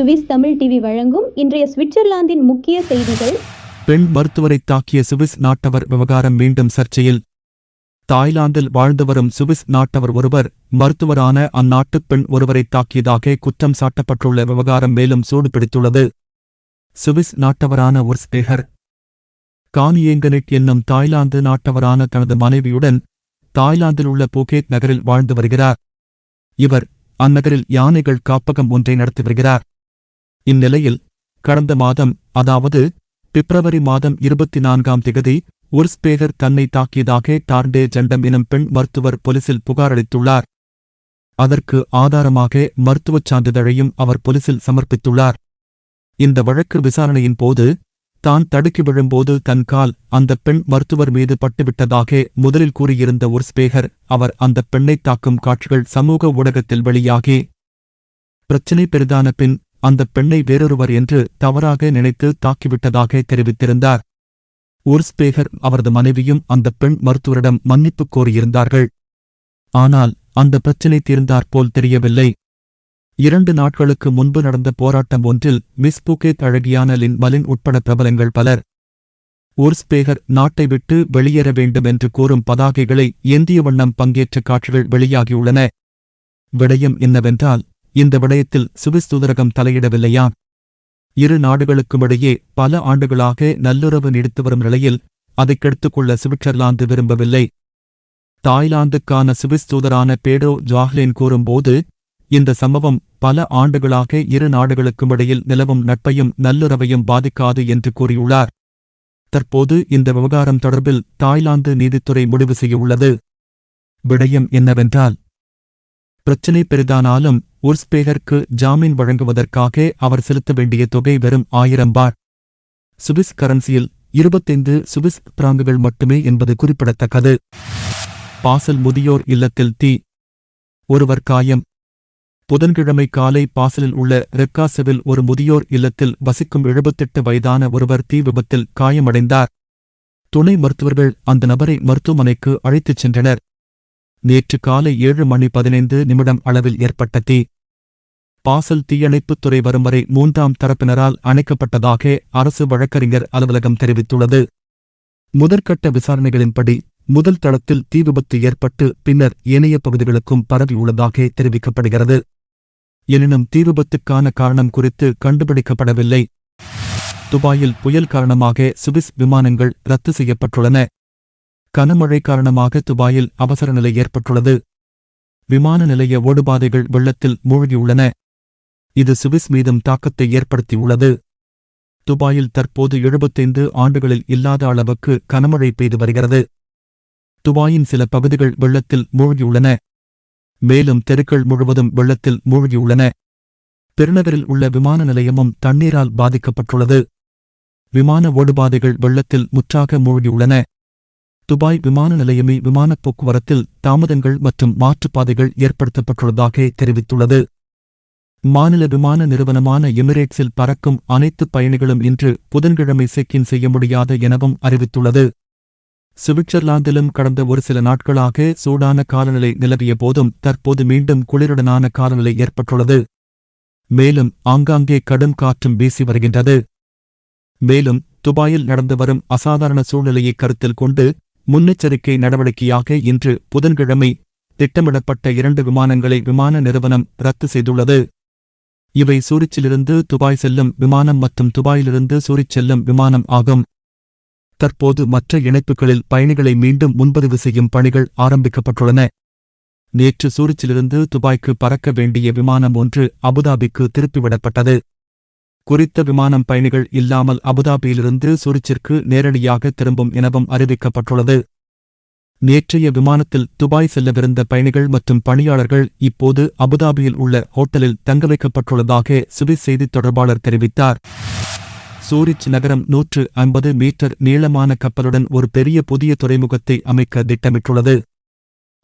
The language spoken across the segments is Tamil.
சுவிஸ் தமிழ் டிவி வழங்கும் இன்றைய சுவிட்சர்லாந்தின் முக்கிய செய்திகள். பெண் மருத்துவரை தாக்கிய சுவிஸ் நாட்டவர் விவகாரம் மீண்டும் சர்ச்சையில். தாய்லாந்தில் வாழ்ந்து வரும் சுவிஸ் நாட்டவர் ஒருவர் மருத்துவரான அந்நாட்டு பெண் ஒருவரை தாக்கியதாக குற்றம் சாட்டப்பட்டுள்ள விவகாரம் மேலும் சூடு பிடித்துள்ளது சுவிஸ் நாட்டவரான உர்ஸ்பேகர் கானியேங்கனிக் என்னும் தாய்லாந்து நாட்டவரான தனது மனைவியுடன் தாய்லாந்தில் உள்ள பூகேட் நகரில் வாழ்ந்து வருகிறார். இவர் அந்நகரில் யானைகள் காப்பகம் ஒன்றை நடத்தி வருகிறார். இந்நிலையில் கடந்த மாதம் அதாவது பிப்ரவரி மாதம் இருபத்தி நான்காம் திகதி உர்ஸ்பேகர் தன்னை தாக்கியதாக டார்டே ஜண்டம் எனும் பெண் மருத்துவர் போலீசில் புகாரளித்துள்ளார் அதற்கு ஆதாரமாக மருத்துவச் சான்றிதழையும் அவர் போலீசில் சமர்ப்பித்துள்ளார். இந்த வழக்கு விசாரணையின் போது தான் தடுக்கி விழும்போது தன் கால் அந்த பெண் மருத்துவர் மீது பட்டுவிட்டதாக முதலில் கூறியிருந்த உர்ஸ்பேகர் அவர் அந்த பெண்ணை தாக்கும் காட்சிகள் சமூக ஊடகத்தில் வெளியாகி பிரச்சினை பெரிதான பின் அந்த பெண்ணை வேறொருவர் என்று தவறாக நினைத்து தாக்கிவிட்டதாக தெரிவித்திருந்தார். உர்ஸ்பேகர் அவரது மனைவியும் அந்த பெண் மருத்துவரிடம் மன்னிப்பு கோரியிருந்தார்கள். ஆனால் அந்த பிரச்சினை தீர்ந்தாற்போல் தெரியவில்லை. இரண்டு நாட்களுக்கு முன்பு நடந்த போராட்டம் ஒன்றில் மிஸ் புகேத் அழகியான லின் மலின் உட்பட பிரபலங்கள் பலர் உர்ஸ்பேகர் நாட்டை விட்டு வெளியேற வேண்டும் என்று கூறும் பதாகைகளை ஏந்திய வண்ணம் பங்கேற்ற காட்சிகள் வெளியாகியுள்ளன. விடயம் என்னவென்றால் இந்த விடயத்தில் சுவிஸ் தூதரகம் தலையிடவில்லையா? இரு நாடுகளுக்குமிடையே பல ஆண்டுகளாக நல்லுறவு நீடித்து வரும் நிலையில் அதைக் கெடுத்துக்கொள்ள சுவிட்சர்லாந்து விரும்பவில்லை. தாய்லாந்துக்கான சுவிஸ் தூதரான பேடோ ஜாஹ்லின் கூறும்போது இந்த சம்பவம் பல ஆண்டுகளாக இரு நாடுகளுக்கும் இடையில் நிலவும் நட்பையும் நல்லுறவையும் பாதிக்காது என்று கூறியுள்ளார். தற்போது இந்த விவகாரம் தொடர்பில் தாய்லாந்து நீதித்துறை முடிவு செய்யவுள்ளது விடயம் என்னவென்றால் பிரச்சினை பெரிதானாலும் உர்ஸ்பேகருக்கு ஜாமீன் வழங்குவதற்காக அவர் செலுத்த வேண்டிய தொகை வெறும் ஆயிரம் பார். சுவிஸ் கரன்சியில் இருபத்தைந்து சுவிஸ் பிராங்குகள் மட்டுமே என்பது குறிப்பிடத்தக்கது. பாசல் முதியோர் இல்லத்தில் தீ. ஒருவர் காயம். புதன்கிழமை காலை பாசலில் உள்ள ரெக்காசெவில் ஒரு முதியோர் இல்லத்தில் வசிக்கும் எழுபத்தெட்டு வயதான ஒருவர் தீ விபத்தில் காயமடைந்தார். துணை மருத்துவர்கள் அந்த நபரை மருத்துவமனைக்கு அழைத்துச் சென்றனர். நேற்று காலை ஏழு மணி பதினைந்து நிமிடம் அளவில் ஏற்பட்ட தீ பாசல் தீயணைப்புத் துறை வரும் வரை மூன்றாம் தரப்பினரால் அணைக்கப்பட்டதாக அரசு வழக்கறிஞர் அலுவலகம் தெரிவித்துள்ளது. முதற்கட்ட விசாரணைகளின்படி முதல் தளத்தில் தீ விபத்து ஏற்பட்டு பின்னர் ஏனைய பகுதிகளுக்கும் பரவியுள்ளதாக தெரிவிக்கப்படுகிறது. எனினும் தீ விபத்துக்கான காரணம் குறித்து கண்டுபிடிக்கப்படவில்லை. துபாயில் புயல் காரணமாக சுவிஸ் விமானங்கள் ரத்து செய்யப்பட்டுள்ளன. கனமழை காரணமாக துபாயில் அவசர நிலை ஏற்பட்டுள்ளது. விமான நிலைய ஓடுபாதைகள் வெள்ளத்தில் மூழ்கியுள்ளன. இது சுவிஸ் மீதும் தாக்கத்தை ஏற்படுத்தியுள்ளது. துபாயில் தற்போது எழுபத்தைந்து ஆண்டுகளில் இல்லாத அளவுக்கு கனமழை பெய்து வருகிறது. துபாயின் சில பகுதிகள் வெள்ளத்தில் மூழ்கியுள்ளன. மேலும் தெருக்கள் முழுவதும் வெள்ளத்தில் மூழ்கியுள்ளன. பெருநகரில் உள்ள விமான நிலையமும் தண்ணீரால் பாதிக்கப்பட்டுள்ளது. விமான ஓடுபாதைகள் வெள்ளத்தில் முற்றாக மூழ்கியுள்ளன. துபாய் விமான நிலையமே விமானப் போக்குவரத்தில் தாமதங்கள் மற்றும் மாற்றுப்பாதைகள் ஏற்படுத்தப்பட்டுள்ளதாக தெரிவித்துள்ளது. மாநில விமான நிறுவனமான எமிரேட்ஸில் பறக்கும் அனைத்து பயணிகளும் இன்று புதன்கிழமை செக்கின் செய்ய முடியாது எனவும் அறிவித்துள்ளது. சுவிட்சர்லாந்திலும் கடந்த ஒரு சில நாட்களாக சூடான காலநிலை நிலவிய போதும் தற்போது மீண்டும் குளிருடனான காலநிலை ஏற்பட்டுள்ளது. மேலும் ஆங்காங்கே கடும் காற்றும் வீசி வருகின்றது. மேலும் துபாயில் நடந்து வரும் அசாதாரண சூழ்நிலையை கருத்தில் கொண்டு முன்னெச்சரிக்கை நடவடிக்கையாக இன்று புதன்கிழமை திட்டமிடப்பட்ட இரண்டு விமானங்களை விமான நிறுவனம் ரத்து செய்துள்ளது. இவை சூரிச்சிலிருந்து துபாய் செல்லும் விமானம் மற்றும் துபாயிலிருந்து சூரிச் செல்லும் விமானம் ஆகும். தற்போது மற்ற இணைப்புகளில் பயணிகளை மீண்டும் முன்பதிவு செய்யும் பணிகள் ஆரம்பிக்கப்பட்டுள்ளன. நேற்று சூரிச்சிலிருந்து துபாய்க்கு பறக்க வேண்டிய விமானம் ஒன்று அபுதாபிக்கு திருப்பிவிடப்பட்டது. குறித்த விமானம் பயணிகள் இல்லாமல் அபுதாபியிலிருந்து சூரிச்சிற்கு நேரடியாக திரும்பும் எனவும் அறிவிக்கப்பட்டுள்ளது. நேற்றைய விமானத்தில் துபாய் செல்லவிருந்த பயணிகள் மற்றும் பணியாளர்கள் இப்போது அபுதாபியில் உள்ள ஹோட்டலில் தங்க வைக்கப்பட்டுள்ளதாக சுவிஸ் செய்தித் தொடர்பாளர் தெரிவித்தார். சூரிச் நகரம் நூற்று ஐம்பது மீட்டர் நீளமான கப்பலுடன் ஒரு பெரிய புதிய துறைமுகத்தை அமைக்க திட்டமிட்டுள்ளது.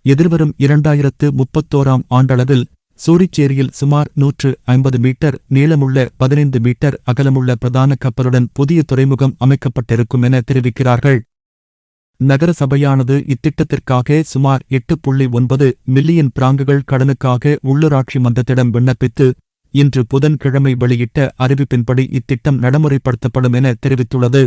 எதிர்வரும் இரண்டாயிரத்து முப்பத்தோராம் ஆண்டளவில் சூரிச்சேரியில் சுமார் நூற்று ஐம்பது மீட்டர் நீளமுள்ள பதினைந்து மீட்டர் அகலமுள்ள பிரதான கப்பலுடன் புதிய துறைமுகம் அமைக்கப்பட்டிருக்கும் என தெரிவிக்கிறார்கள். நகர சபையானது இத்திட்டத்திற்காக சுமார் எட்டு புள்ளி ஒன்பது மில்லியன் பிராங்குகள் கடனுக்காக உள்ளூராட்சி மன்றத்திடம் விண்ணப்பித்து இன்று புதன்கிழமை வெளியிட்ட அறிவிப்பின்படி இத்திட்டம் நடைமுறைப்படுத்தப்படும் என தெரிவித்துள்ளது.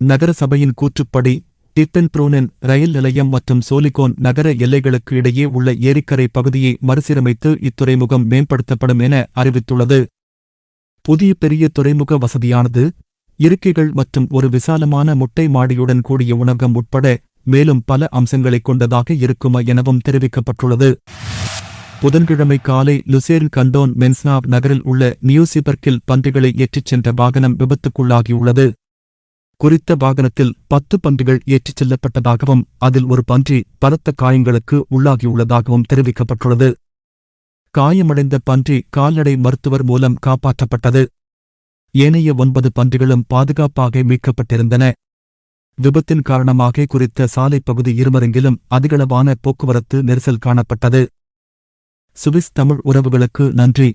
நகர சபையின் கூற்றுப்படி டிப்பென்ப்ரூனன் ரயில் நிலையம் மற்றும் சோலிகோன் நகர எல்லைகளுக்கு இடையே உள்ள ஏரிக்கரை பகுதியை மறுசீரமைத்து இத்துறைமுகம் மேம்படுத்தப்படும் என அறிவித்துள்ளது. புதிய பெரிய துறைமுக வசதியானது இருக்கைகள் மற்றும் ஒரு விசாலமான முட்டை மாடியுடன் கூடிய உணவகம் உட்பட மேலும் பல அம்சங்களைக் கொண்டதாக இருக்குமா எனவும் தெரிவிக்கப்பட்டுள்ளது. புதன்கிழமை காலை லுசேர்ன் கண்டோன் மென்ஸ்னாவ் நகரில் உள்ள நியூசிபர்க்கில் பன்றிகளை ஏற்றிச் சென்ற வாகனம் விபத்துக்குள்ளாகியுள்ளது. குறித்த வாகனத்தில் பத்து பன்றிகள் ஏற்றிச் செல்லப்பட்டதாகவும் அதில் ஒரு பன்றி பலத்த காயங்களுக்கு உள்ளாகியுள்ளதாகவும் தெரிவிக்கப்பட்டுள்ளது. காயமடைந்த பன்றி கால்நடை மருத்துவர் மூலம் காப்பாற்றப்பட்டது. ஏனைய ஒன்பது பன்றிகளும் பாதுகாப்பாக மீட்கப்பட்டிருந்தன. விபத்தின் காரணமாக குறித்த சாலைப் பகுதி இருமருங்கிலும் அதிகளவான போக்குவரத்து நெரிசல் காணப்பட்டது. சுவிஸ் தமிழ் உறவுகளுக்கு நன்றி.